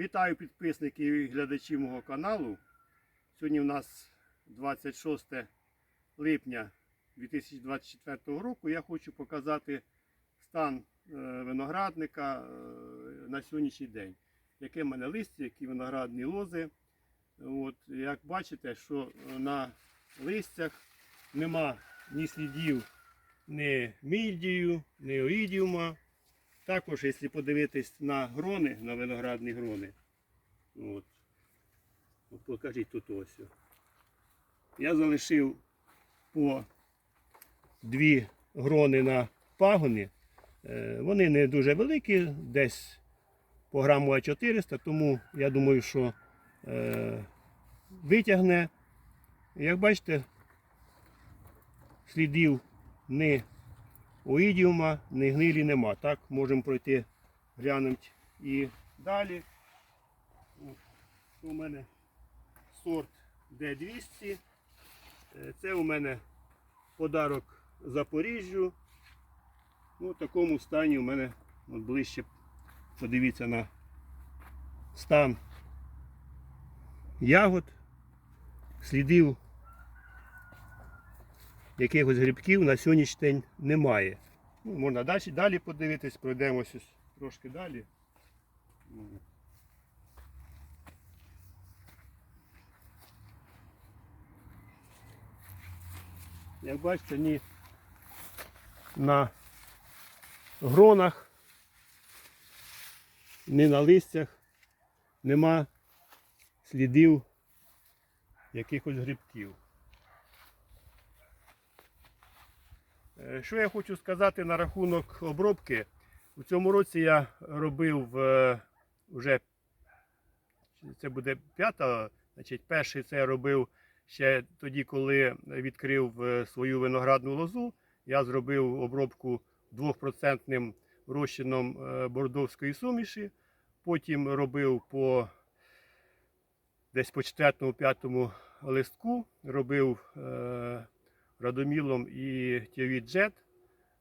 Вітаю підписників і глядачів мого каналу. Сьогодні у нас 26 липня 2024 року. Я хочу показати стан е, виноградника е, на сьогоднішній день. Яке в мене листя, які виноградні лози. От, як бачите, що на листях нема ні слідів ні мільдію, ні оїдіума. Також, якщо подивитись на грони, на виноградні грони, от, от покажіть тут ось. Я залишив по дві грони на пагони. Е, Вони не дуже великі, десь по граму А400, тому я думаю, що е, витягне. Як бачите, слідів ні оїдіума, ні гнилі нема. Так, можемо пройти, глянути і далі. У мене сорт Д200. Е, Це у мене подарок Запоріжжю. Ну, в такому стані у мене от ближче подивіться на стан ягод, слідів якихось грибків на сьогоднішній день немає. Ну, можна далі, далі подивитись, пройдемося трошки далі. Як бачите, ні на гронах, ні на листях нема слідів якихось грибків. Що я хочу сказати на рахунок обробки? У цьому році я робив е, вже це буде п'ята, значить, перший це я робив ще тоді, коли відкрив е, свою виноградну лозу. Я зробив обробку 2% розчином е, бордовської суміші. Потім робив по десь по 4-5 листку, робив е, радомілом і тіовіджет.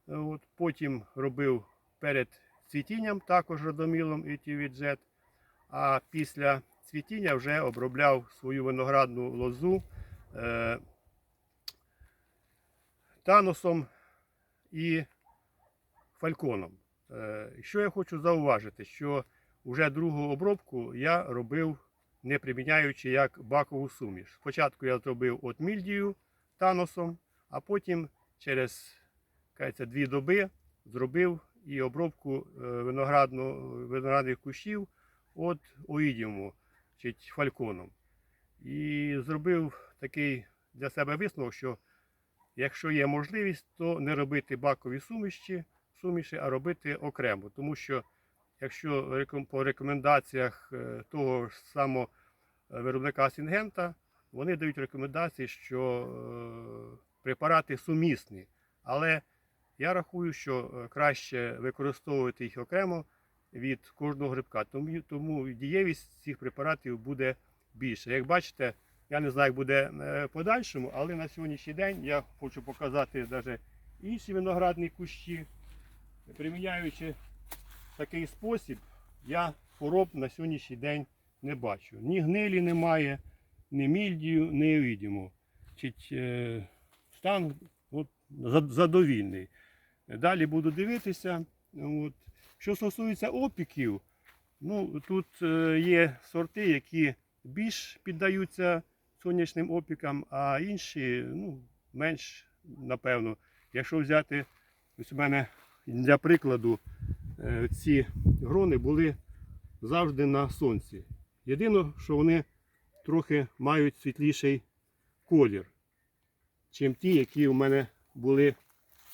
От, Потім робив перед цвітінням також радомілом і тіовіджет. А після цвітіння вже обробляв свою виноградну лозу е, таносом і фальконом. Е, що я хочу зауважити, що вже другу обробку я робив не приміняючи як бакову суміш. Спочатку я зробив от мільдію таносом, а потім через кажеться, дві доби зробив і обробку е, виноградну, виноградних кущів от оїдіуму чи фальконом. І зробив такий для себе висновок, що якщо є можливість, то не робити бакові суміші, суміші а робити окремо. Тому що якщо по рекомендаціях е, того ж самого е, виробника Сінгента, вони дають рекомендації, що препарати сумісні. Але я рахую, що е, краще використовувати їх окремо від кожного грибка. Тому, тому дієвість цих препаратів буде більше. Як бачите, я не знаю, як буде е, подальшому, але на сьогоднішній день я хочу показати навіть інші виноградні кущі. Приміняючи такий спосіб, я хвороб на сьогоднішній день не бачу. Ні гнилі немає, ні мільдію, ні відьму. Стан от, задовільний. Далі буду дивитися. От. Що стосується опіків, ну, тут е, є сорти, які більш піддаються сонячним опікам, а інші ну, менш, напевно. Якщо взяти, ось у мене для прикладу, е, ці грони були завжди на сонці. Єдине, що вони трохи мають світліший колір, чим ті, які у мене були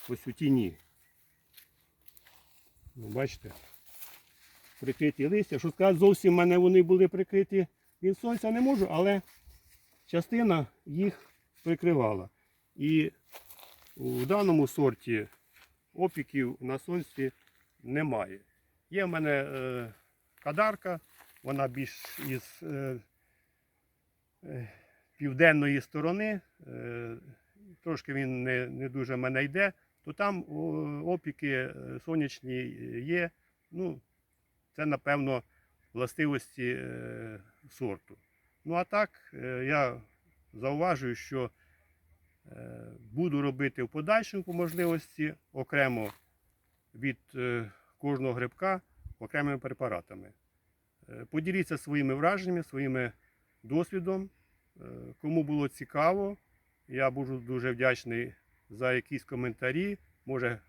ось у тіні. Ну, бачите, прикриті листя. Що сказати, зовсім в мене вони були прикриті від сонця не можу, але частина їх прикривала. І у даному сорті опіків на сонці немає. Є в мене е, кадарка, вона більш із е, е, південної сторони, е, трошки він не, не дуже мене йде, то там опіки е, сонячні є. Ну, це, напевно, властивості е, сорту. Ну а так, е, я зауважую, що буду робити в подальшому по можливості окремо від кожного грибка окремими препаратами. Поділіться своїми враженнями, своїми досвідом. Кому було цікаво, я буду дуже вдячний за якісь коментарі. Може,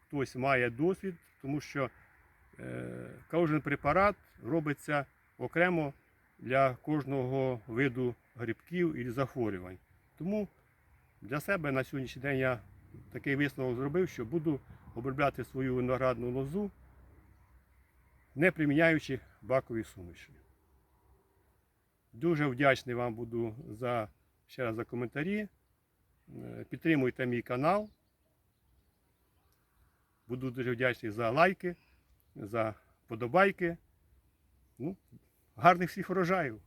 хтось має досвід, тому що е, кожен препарат робиться окремо для кожного виду грибків і захворювань. Тому для себе на сьогоднішній день я такий висновок зробив, що буду обробляти свою виноградну лозу, не приміняючи бакові суміші. Дуже вдячний вам буду за ще раз за коментарі. Е, Підтримуйте мій канал. Буду дуже вдячний за лайки, за подобайки. Ну, гарних всіх урожаїв!